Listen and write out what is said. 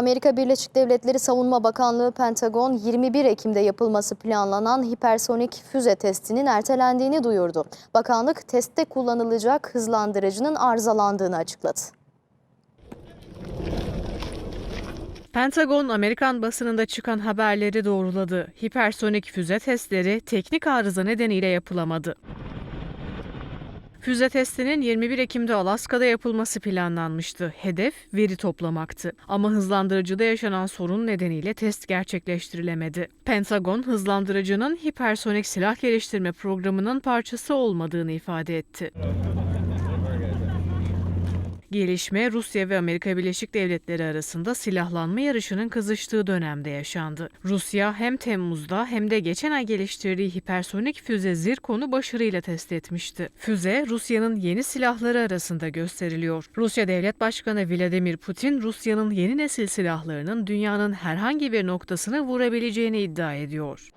Amerika Birleşik Devletleri Savunma Bakanlığı Pentagon 21 Ekim'de yapılması planlanan hipersonik füze testinin ertelendiğini duyurdu. Bakanlık testte kullanılacak hızlandırıcının arızalandığını açıkladı. Pentagon, Amerikan basınında çıkan haberleri doğruladı. Hipersonik füze testleri teknik arıza nedeniyle yapılamadı. Füze testinin 21 Ekim'de Alaska'da yapılması planlanmıştı. Hedef veri toplamaktı. Ama hızlandırıcıda yaşanan sorun nedeniyle test gerçekleştirilemedi. Pentagon, hızlandırıcının hipersonik silah geliştirme programının parçası olmadığını ifade etti. Gelişme Rusya ve Amerika Birleşik Devletleri arasında silahlanma yarışının kızıştığı dönemde yaşandı. Rusya hem Temmuz'da hem de geçen ay geliştirdiği hipersonik füze Zirkon'u başarıyla test etmişti. Füze Rusya'nın yeni silahları arasında gösteriliyor. Rusya Devlet Başkanı Vladimir Putin Rusya'nın yeni nesil silahlarının dünyanın herhangi bir noktasını vurabileceğini iddia ediyor.